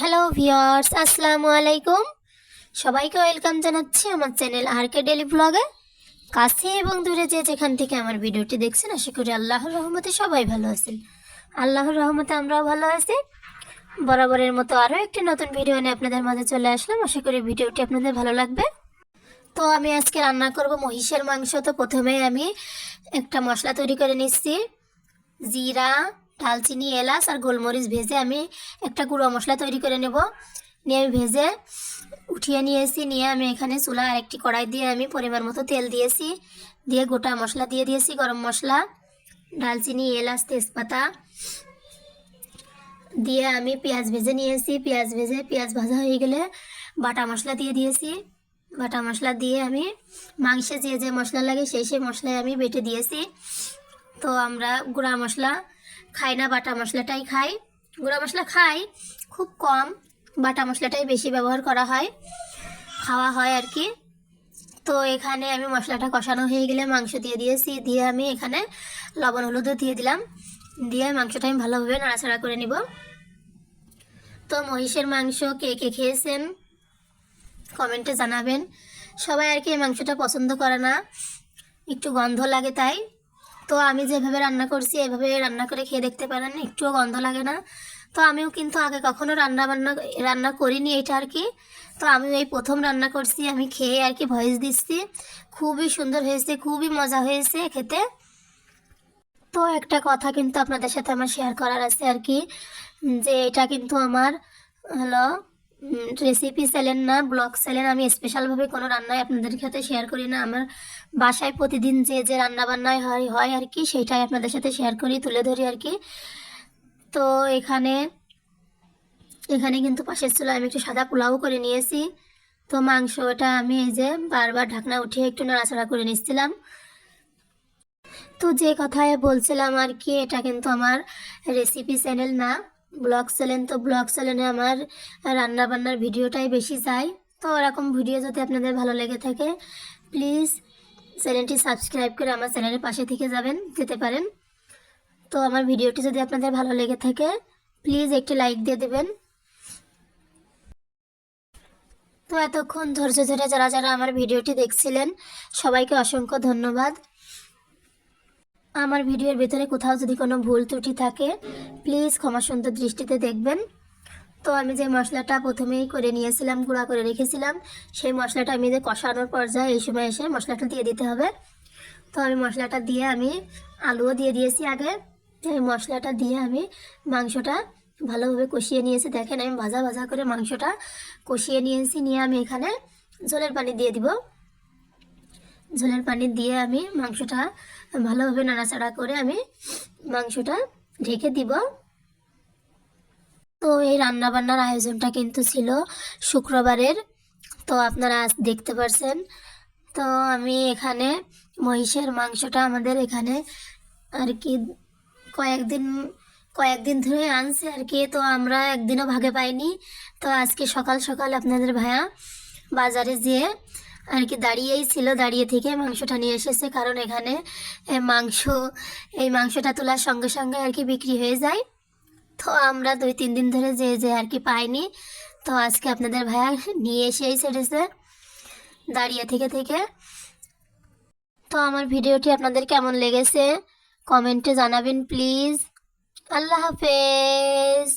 Hello viewers আসসালামু আলাইকুম সবাইকে ওয়েলকাম জানাচ্ছি আমার চ্যানেল আর কে ডেলি ব্লগে কাছে এবং দূরে যে যেখান থেকে আমার ভিডিওটি দেখছেন, আশা করি আল্লাহর রহমতে সবাই ভালো আছেন। আল্লাহর রহমতে আমরাও ভালো আছি। বরাবরের মতো আরও একটি নতুন ভিডিও নিয়ে আপনাদের মাঝে চলে আসলাম। আশা করি ভিডিওটি আপনাদের ভালো লাগবে। তো আমি আজকে রান্না করব মহিষের মাংস। তো প্রথমেই আমি একটা মশলা তৈরি করে নিচ্ছি। জিরা দালচিনি এলাচ আর গোলমরিচ ভেজে আমি একটা গুঁড়ো মশলা তৈরি করে নেব। নিয়ে আমি ভেজে উঠিয়ে নিয়েছি। নিয়ে আমি এখানে চুলা আরেকটি কড়াই দিয়ে আমি পরিমাণ মতো তেল দিয়েছি। দিয়ে গোটা মশলা দিয়ে দিয়েছি, গরম মশলা, ডালচিনি, এলাচ, তেজপাতা। দিয়ে আমি পেঁয়াজ ভেজে নিয়েছি। পেঁয়াজ ভেজে, পেঁয়াজ ভাজা হয়ে গেলে বাটা মশলা দিয়ে দিয়েছি। বাটা মশলা দিয়ে আমি মাংসে যে যে মশলা লাগে সেই সেই মশলায় আমি বেটে দিয়েছি। তো আমরা গুঁড়া মশলা খাই না, বাটা মশলাটাই খাই। গুঁড়া মশলা খাই, খুব কম, বাটা মশলাটাই বেশি ব্যবহার করা হয়, খাওয়া হয় আর কি। তো এখানে আমি মশলাটা কষানো হয়ে গেলে মাংস দিয়ে দিয়েছি, দিয়ে আমি এখানে লবণ, হলুদও দিয়ে দিলাম। দিয়ে মাংসটা আমি ভালোভাবে নাড়াচাড়া করে নিব। তো মহিষের মাংস কে কে খেয়েছেন? কমেন্টে জানাবেন। সবাই আর কি এই মাংসটা পছন্দ করে না। একটু গন্ধ লাগে তাই। তো আমি যেভাবে রান্না করছি, এভাবে রান্না করে খেয়ে দেখতে পারেন, একটুও গন্ধ লাগে না। তো আমিও কিন্তু আগে কখনো রান্না বান্না, রান্না করিনি এটা আর কি। তো আমি এই প্রথম রান্না করছি, আমি খেয়ে আর কি ভয়েস দিচ্ছি। খুবই সুন্দর হয়েছে, খুবই মজা হয়েছে খেতে। তো একটা কথা কিন্তু আপনাদের সাথে আমার শেয়ার করার আছে আর কি, যে এটা কিন্তু আমার হলো রেসিপি চ্যানেল না ব্লগ চ্যানেল আমি স্পেশালভাবে কোনো রান্নায় আপনাদের সাথে শেয়ার করি না। আমার বাসায় প্রতিদিন যে যে রান্না বান্নায় হয় হয় আর কি সেটাই আপনাদের সাথে শেয়ার করি, তুলে ধরি আর কি। তো এখানে এখানে কিন্তু পাশের চুলায় আমি একটু সাদা পোলাও করে নিয়েছি। তো মাংসটা আমি এই যে বারবার ঢাকনা উঠিয়ে একটু নাড়াচাড়া করে নিচ্ছিলাম। তো যে কথায় বলছিলাম আর কি, এটা কিন্তু আমার রেসিপি চ্যানেল না। ব্লগ চ্যানেল, তো ব্লগ চ্যানেলে আমার রান্না বান্নার ভিডিওটাই বেশি চাই। তো ওরকম ভিডিও যদি আপনাদের ভালো লেগে থাকে, প্লিজ চ্যানেলটি সাবস্ক্রাইব করে আমার চ্যানেলের পাশে থেকে যাবেন, যেতে পারেন। তো আমার ভিডিওটি যদি আপনাদের ভালো লেগে থাকে, প্লিজ একটি লাইক দিয়ে দেবেন। তো এতক্ষণ ধৈর্য ধরে যারা যারা আমার ভিডিওটি দেখছিলেন, সবাইকে অসংখ্য ধন্যবাদ। আমার ভিডিওর ভেতরে কোথাও যদি কোনো ভুল ত্রুটি থাকে প্লিজ ক্ষমা সুন্দর দৃষ্টিতে দেখবেন। তো আমি যে মশলাটা প্রথমেই করে নিয়েছিলাম, গুঁড়া করে রেখেছিলাম, সেই মশলাটা আমি যে কষানোর পর্যায়ে এই সময় এসে মশলাটা দিয়ে দিতে হবে। তো আমি মশলাটা দিয়ে আমি আলুও দিয়ে দিয়েছি আগে। এই মশলাটা দিয়ে আমি মাংসটা ভালোভাবে কষিয়ে নিয়েছি। দেখেন আমি ভাজা ভাজা করে মাংসটা কষিয়ে নিয়েছি, নিয়ে আমি এখানে জলের পানি দিয়ে দিব। ঝোলের পানি দিয়ে আমি মাংসটা ভালোভাবে নাড়াচাড়া করে আমি মাংসটা ঢেকে দিব। তো এই রান্না বান্নার আয়োজনটা কিন্তু ছিল শুক্রবারের। তো আপনারা আজ দেখতে পারছেন। তো আমি এখানে মহিষের মাংসটা আমাদের এখানে আর কি কয়েকদিন কয়েকদিন ধরে আনছে আর কি। তো আমরা একদিনও ভাগে পাইনি। তো আজকে সকাল সকাল আপনাদের ভাইয়া বাজারে যেয়ে আর কি দাঁড়িয়েই ছিল, দাঁড়িয়ে থেকে মাংসটা নিয়ে এসেছে। কারণ এখানে মাংস, এই মাংসটা তোলার সঙ্গে সঙ্গে আর কি বিক্রি হয়ে যায়। তো আমরা দুই তিন দিন ধরে যে যে আর কি পাইনি, তো আজকে আপনাদের ভাইয়া নিয়ে এসেই ছেড়েছে দাঁড়িয়ে থেকে থেকে। তো আমার ভিডিওটি আপনাদের কেমন লেগেছে, কমেন্টে জানাবেন প্লিজ। আল্লাহ হাফেজ।